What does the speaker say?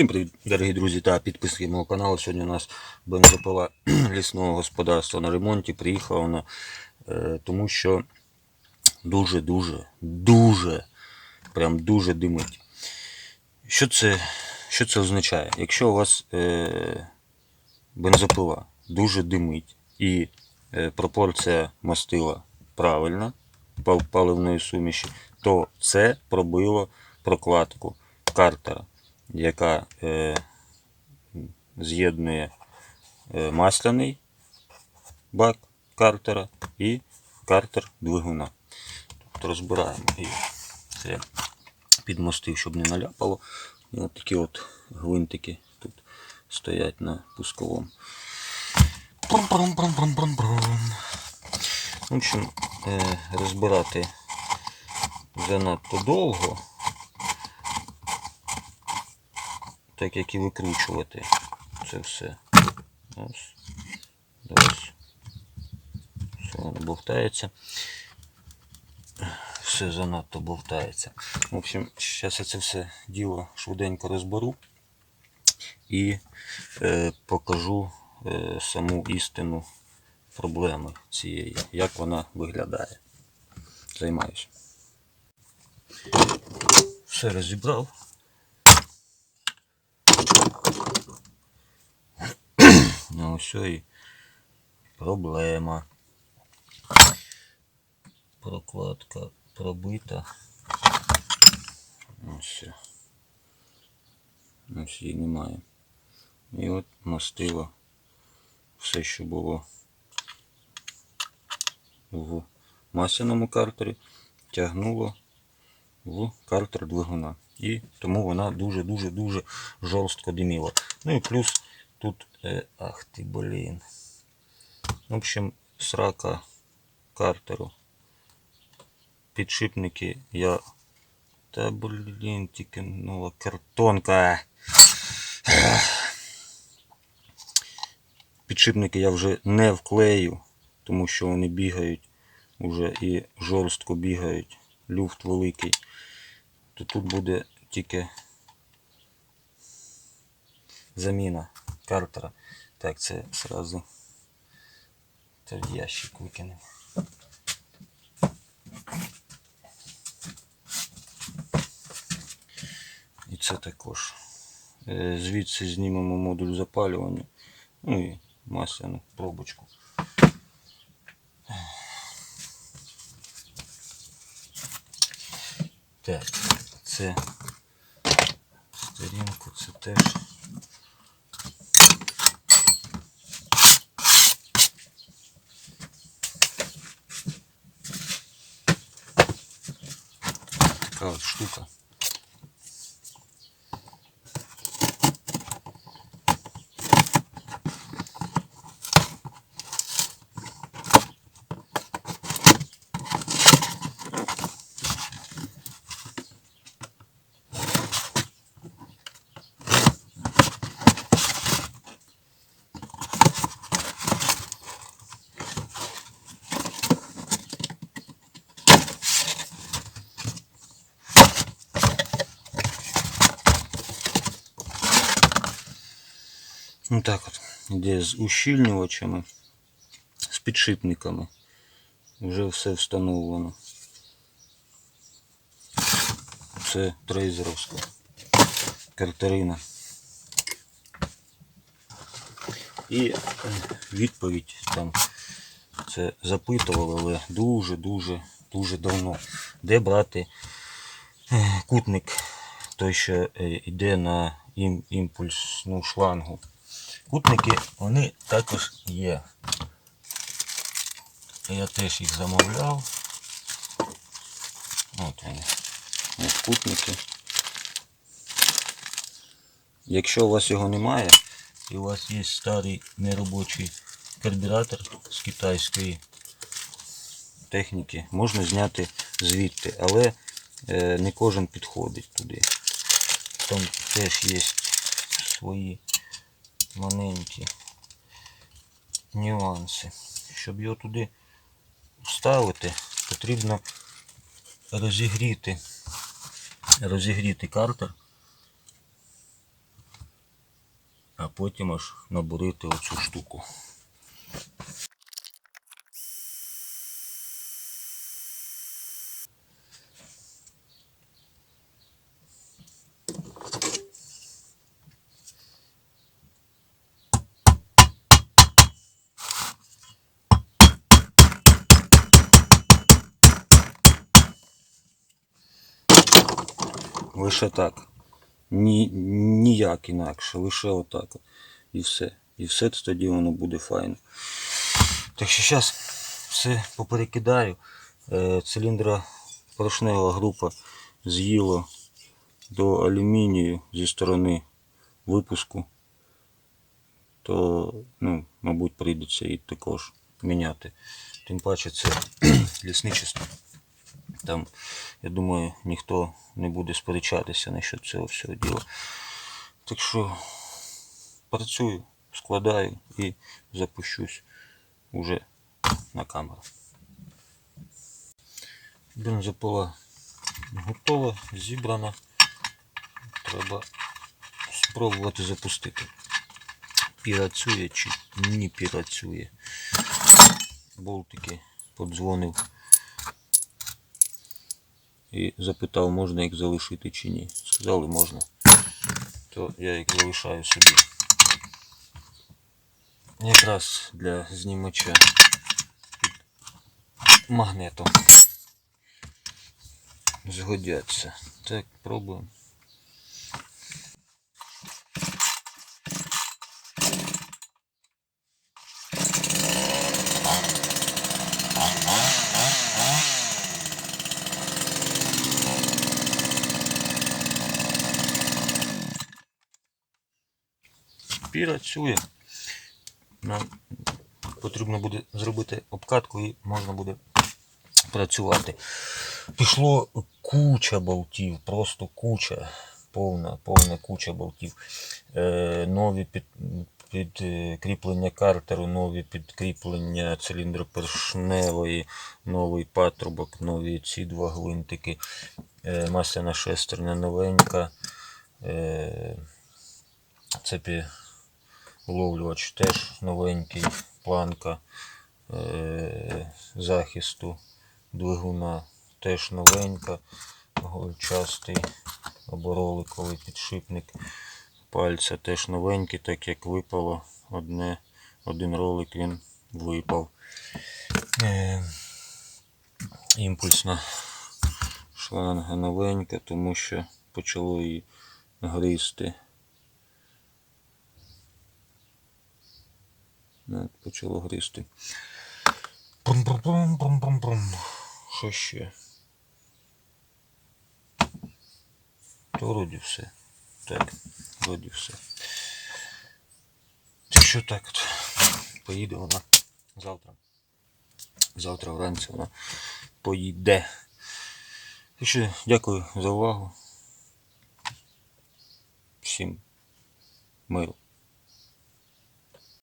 Всім привіт, дорогі друзі та підписники мого каналу. Сьогодні у нас бензопила лісного господарства на ремонті. Приїхала вона, е, тому що дуже-дуже, дуже, прям дуже димить. Що це, що це означає? Якщо у вас е, бензопила дуже димить і е, пропорція мастила правильна пал- паливної суміші, то це пробило прокладку картера, яка е, з'єднує е, масляний бак картера і картер двигуна. Тобто розбираємо і це підмостив, щоб не наляпало. І от такі от гвинтики тут стоять на пусковому. В общем, е, розбирати занадто довго, так як і викручувати це все. Ось. Ось. Все воно бовтається. Все занадто бовтається. В общем, зараз я це все діло швиденько розберу і е, покажу е, саму істину проблеми цієї, як вона виглядає. Займаюся. Все розібрав. Ось і проблема. Прокладка пробита. Ось. Ось її немає. І от мастило все, що було в масляному картері, тягнуло в картер двигуна. І тому вона дуже-дуже-дуже жорстко диміла. Ну і плюс тут, е, ах ти, блін. В общем, срака картеру. Підшипники я. Та блін, тільки нова картонка. Підшипники я вже не вклею, тому що вони бігають уже і жорстко бігають. Люфт великий. То тут буде тільки заміна картера. Так, це зразу це в ящик викинемо. І це також. Е, Звідси знімемо модуль запалювання. Ну і масляну пробочку. Так, це сторінку, це теж. Така от штука. Так от, іде з ущільнювачами, з підшипниками. Вже все встановлено. Це трейзеровська картерина. І е, відповідь там це запитували, але дуже-дуже дуже давно. Де брати е, кутник, той, що е, йде на імпульсну шлангу. Кутники, вони також є. Я теж їх замовляв. От вони. Ось кутники. Якщо у вас його немає, і у вас є старий неробочий карбюратор з китайської техніки, можна зняти звідти, але е, не кожен підходить туди. Там теж є свої маленькі нюанси. Щоб його туди вставити, потрібно розігріти, розігріти картер а потім аж набурити оцю штуку. Лише так. Ні, ніяк інакше, лише отак. І все. І все тоді воно буде файно. Так що зараз все поперекидаю. Е, Циліндра поршнева група з'їла до алюмінію зі сторони випуску. То, ну, мабуть, прийдеться і також міняти. Тим паче це лісничество. Там, я думаю, ніхто не буде сперечатися насчет цього всього діла. Так що працюю, складаю і запущусь уже на камеру. Бензопила готова, зібрана. Треба спробувати запустити. Пірацює чи не пірацює. Болтики подзвонив і запитав, можна їх залишити чи ні. Сказали, можна. То я їх залишаю собі. Якраз для знімача магнетом. Згодяться. Так, пробуємо. Працює. Нам потрібно буде зробити обкатку і можна буде працювати. Пішло куча болтів, просто куча, повна, повна куча болтів. Е, нові під, підкріплення картеру, нові підкріплення циліндропоршневої, новий патрубок, нові ці два гвинтики, е, масляна шестерня новенька. Е, цепі уловлювач теж новенький, планка е, захисту двигуна теж новенька, гольчастий обороликовий підшипник пальця теж новенький, так як випало одне, один ролик він випав. Е, імпульсна шланга новенька, тому що почало її гризти. Почало гризти. Пум-пум-пум-пум-пум-пум. Що ще? То вроді все. Так, вроді все. Так що так от. Поїде вона завтра. Завтра вранці вона поїде. Так що дякую за увагу. Всім миру.